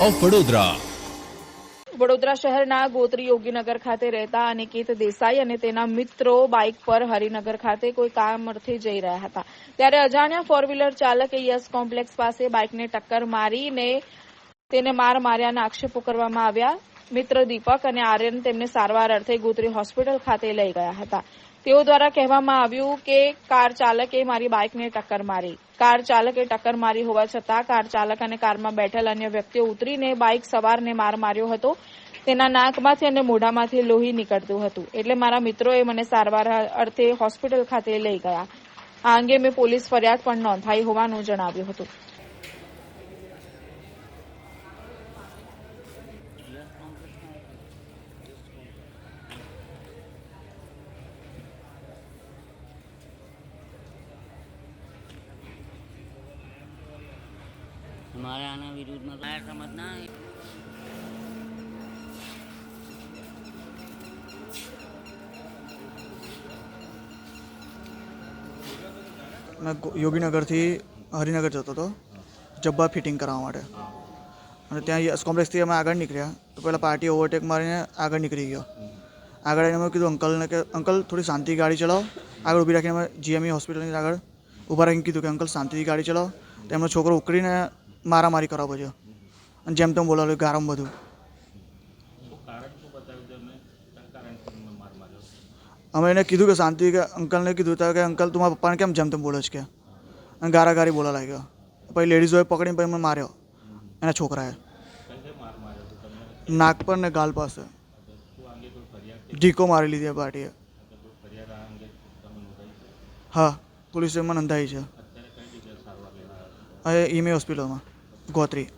Of Vadodara Vadodara શહેરના ગોત્રી યોગીનગર ખાતે રહેતા અનિકેત દેસાઈ અને તેના મિત્રો બાઇક પર હરિનગર ખાતે કોઈ કામ અર્થે જઈ રહ્યા હતા. ત્યારે અજાણ્યા ફોર વ્હીલર ચાલકે યસ કોમ્પ્લેક્સ પાસે બાઇકને ટક્કર મારીને તેને માર માર્યાના આક્ષેપો કરવામાં આવ્યા. મિત્ર દીપક અને આર્યન તેમને સારવાર અર્થે ગોત્રી હોસ્પિટલ ખાતે લઈ ગયા હતા. તેઓ દ્વારા કહેવામાં આવ્યું કે કાર ચાલકે મારી બાઇકને ટક્કર મારી. કાર ચાલકે ટક્કર મારી હોવા છતાં કાર ચાલક અને કારમાં બેઠેલ અન્ય વ્યક્તિઓ ઉતરીને બાઇક સવારને માર માર્યો હતો. તેના નાકમાંથી અને મોઢામાંથી લોહી નીકળતું હતું. એટલે મારા મિત્રોએ મને સારવાર અર્થે હોસ્પિટલ ખાતે લઈ ગયા. આ અંગે મેં પોલીસ ફરિયાદ પણ નોંધાઈ હોવાનું જણાવ્યું હતું. મારે આના વિરુદ્ધમાં કાંઈ સમજ ના મેં યોગીનગરથી હરિનગર જતો હતો જબ્બા ફિટિંગ કરાવવા માટે. અને ત્યાં યસ, કોમ્પ્લેક્સથી અમે આગળ નીકળ્યા. તો પહેલાં પાર્ટી ઓવરટેક મારીને આગળ નીકળી ગયો. આગળ એને અમે કીધું, અંકલને કે અંકલ, થોડી શાંતિ ગાડી ચલાવો. આગળ ઊભી રાખીને અમે જીએમઈ હોસ્પિટલની આગળ ઊભા રાખીને કીધું કે, અંકલ, શાંતિથી ગાડી ચલાવો. તેમનો છોકરો ઉકળીને મારામારી કરાવો છો અને જેમ તેમ બોલાવ્યું ગારમ બધું. અમે એને કીધું કે શાંતિ કે અંકલને કીધું હતા કે અંકલ તું મારા પપ્પાને કેમ જેમ તેમ બોલે છે કે? અને ગારા ગારી બોલા લાગ્યો. પછી લેડીઝોએ પકડીને પછી મને માર્યો. એના છોકરાએ. નાક પર ને ગાલ પાસે. ઢીકો મારી લીધી પાર્ટીએ. હા પોલીસે મને નોંધાઈ છે. હવે ઈમે હોસ્પિટલમાં. ગોત્રી